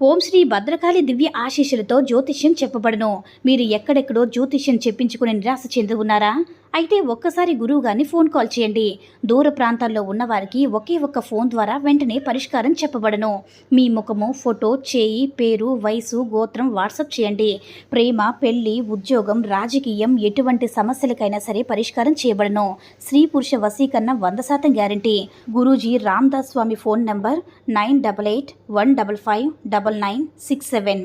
ఓం శ్రీ భద్రకాళి దివ్య ఆశీస్సులతో జ్యోతిష్యం చెప్పబడను. మీరు ఎక్కడెక్కడో జ్యోతిష్యం చెప్పించుకుని నిరాశ చెంది ఉన్నారా? అయితే ఒక్కసారి గురువుగారిని ఫోన్ కాల్ చేయండి. దూర ప్రాంతాల్లో ఉన్నవారికి ఒకే ఒక్క ఫోన్ ద్వారా వెంటనే పరిష్కారం చెప్పబడను. మీ ముఖము ఫోటో చేయి పేరు వయసు గోత్రం వాట్సాప్ చేయండి. ప్రేమ పెళ్ళి ఉద్యోగం రాజకీయం ఎటువంటి సమస్యలకైనా సరే పరిష్కారం చేయబడను. స్త్రీ పురుష వశీకరణ వంద శాతం guarantee. Guruji Ramdas Swami phone number nine double eight one double five double nine six seven.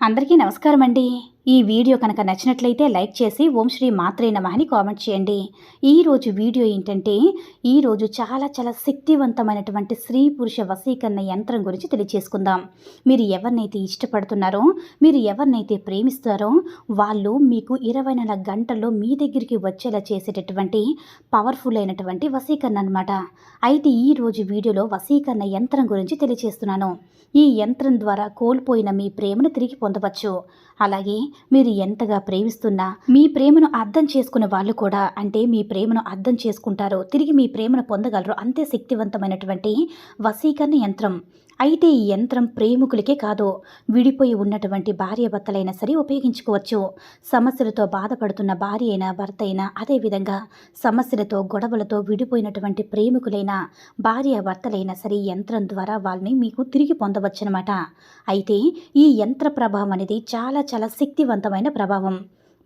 అందరికీ నమస్కారం అండి ఈ వీడియో కనుక నచ్చినట్లయితే లైక్ చేసి ఓం శ్రీ మాత్రే నమః అని కామెంట్ చేయండి. ఈరోజు వీడియో ఏంటంటే ఈరోజు చాలా చాలా శక్తివంతమైనటువంటి స్త్రీ పురుష వశీకరణ యంత్రం గురించి తెలియచేసుకుందాం. మీరు ఎవరినైతే ఇష్టపడుతున్నారో మీరు ఎవరినైతే ప్రేమిస్తారో వాళ్ళు మీకు ఇరవై నాలుగు గంటల్లో మీ దగ్గరికి వచ్చేలా చేసేటటువంటి పవర్ఫుల్ అయినటువంటి వశీకరణ అనమాట అయితే ఈరోజు వీడియోలో వశీకరణ యంత్రం గురించి తెలియచేస్తున్నాను. ఈ యంత్రం ద్వారా కోల్పోయిన మీ ప్రేమను తిరిగి పొందవచ్చు. అలాగే మీరు ఎంతగా ప్రేమిస్తున్నా మీ ప్రేమను అర్థం చేసుకున్న వాళ్ళు కూడా అంటే మీ ప్రేమను అర్థం చేసుకుంటారో తిరిగి మీ ప్రేమను పొందగలరు అంతే శక్తివంతమైనటువంటి వశీకరణ యంత్రం. అయితే ఈ యంత్రం ప్రేమికులకే కాదు విడిపోయి ఉన్నటువంటి భార్య భర్తలైనా సరే ఉపయోగించుకోవచ్చు. సమస్యలతో బాధపడుతున్న భార్య అయినా భర్త అయినా అదేవిధంగా సమస్యలతో గొడవలతో విడిపోయినటువంటి ప్రేమికులైన భార్య భర్తలైనా సరే యంత్రం ద్వారా వాళ్ళని మీకు తిరిగి పొందవచ్చనమాట అయితే ఈ యంత్ర ప్రభావం అనేది చాలా చాలా శక్తివంతమైన ప్రభావం.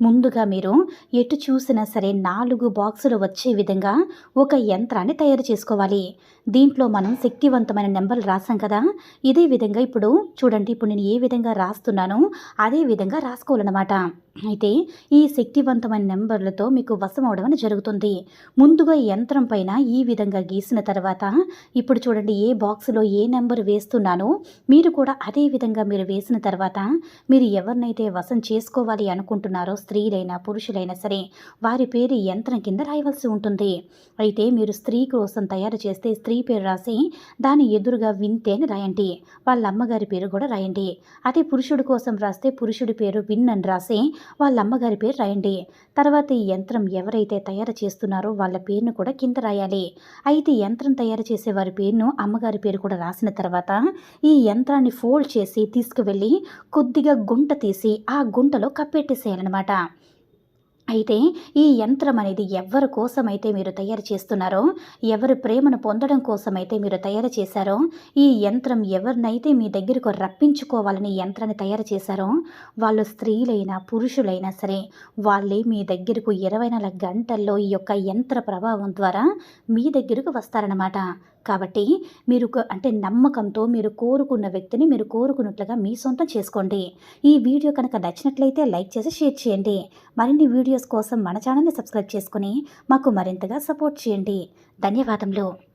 ముందుగా మీరు ఎటు చూసినా సరే నాలుగు బాక్సులు వచ్చే విధంగా ఒక యంత్రాన్ని తయారు చేసుకోవాలి. దీంట్లో మనం శక్తివంతమైన నెంబర్లు రాసాం కదా. ఇదే విధంగా ఇప్పుడు చూడండి ఇప్పుడు నేను ఏ విధంగా రాస్తున్నానో అదే విధంగా రాసుకోవాలన్నమాట. అయితే ఈ శక్తివంతమైన నెంబర్లతో మీకు వశం అవడం జరుగుతుంది. ముందుగా ఈ యంత్రం పైన ఈ విధంగా గీసిన తర్వాత ఇప్పుడు చూడండి ఏ బాక్స్లో ఏ నెంబర్ వేస్తున్నానో మీరు కూడా అదే విధంగా మీరు వేసిన తర్వాత మీరు ఎవరినైతే వశం చేసుకోవాలి అనుకుంటున్నారో స్త్రీలైనా పురుషులైనా సరే వారి పేరు యంత్రం కింద రాయవలసి ఉంటుంది. అయితే మీరు స్త్రీ కోసం తయారు చేస్తే స్త్రీ పేరు రాసి దాని ఎదురుగా వింతే అని రాయండి. వాళ్ళ అమ్మగారి పేరు కూడా రాయండి. అదే పురుషుడి కోసం రాస్తే పురుషుడి పేరు విన్ అని రాసి వాళ్ళ అమ్మగారి పేరు రాయండి. తర్వాత ఈ యంత్రం ఎవరైతే తయారు చేస్తున్నారో వాళ్ళ పేరును కూడా కింద రాయాలి. అయితే యంత్రం తయారు చేసే వారి పేరును అమ్మగారి పేరు కూడా రాసిన తర్వాత ఈ యంత్రాన్ని ఫోల్డ్ చేసి తీసుకువెళ్ళి కొద్దిగా గుంట తీసి ఆ గుంటలో కప్పెట్టేసేయాలన్నమాట. అయితే ఈ యంత్రం అనేది ఎవరి కోసమైతే మీరు తయారు చేస్తున్నారో ఎవరి ప్రేమను పొందడం కోసమైతే మీరు తయారు చేశారో ఈ యంత్రం ఎవరినైతే మీ దగ్గరకు రప్పించుకోవాలని యంత్రాన్ని తయారు చేశారో వాళ్ళు స్త్రీలైనా పురుషులైనా సరే వాళ్ళే మీ దగ్గరకు ఇరవై నాలుగు గంటల్లో ఈ యొక్క యంత్ర ప్రభావం ద్వారా మీ దగ్గరకు వస్తారనమాట కాబట్టి మీరు అంటే నమ్మకంతో మీరు కోరుకున్న వ్యక్తిని మీరు కోరుకున్నట్లుగా మీ సొంతం చేసుకోండి. ఈ వీడియో కనుక నచ్చినట్లయితే లైక్ చేసి షేర్ చేయండి. మరిన్ని వీడియోస్ కోసం మన ఛానల్ని సబ్స్క్రైబ్ చేసుకుని మాకు మరింతగా సపోర్ట్ చేయండి. ధన్యవాదములు.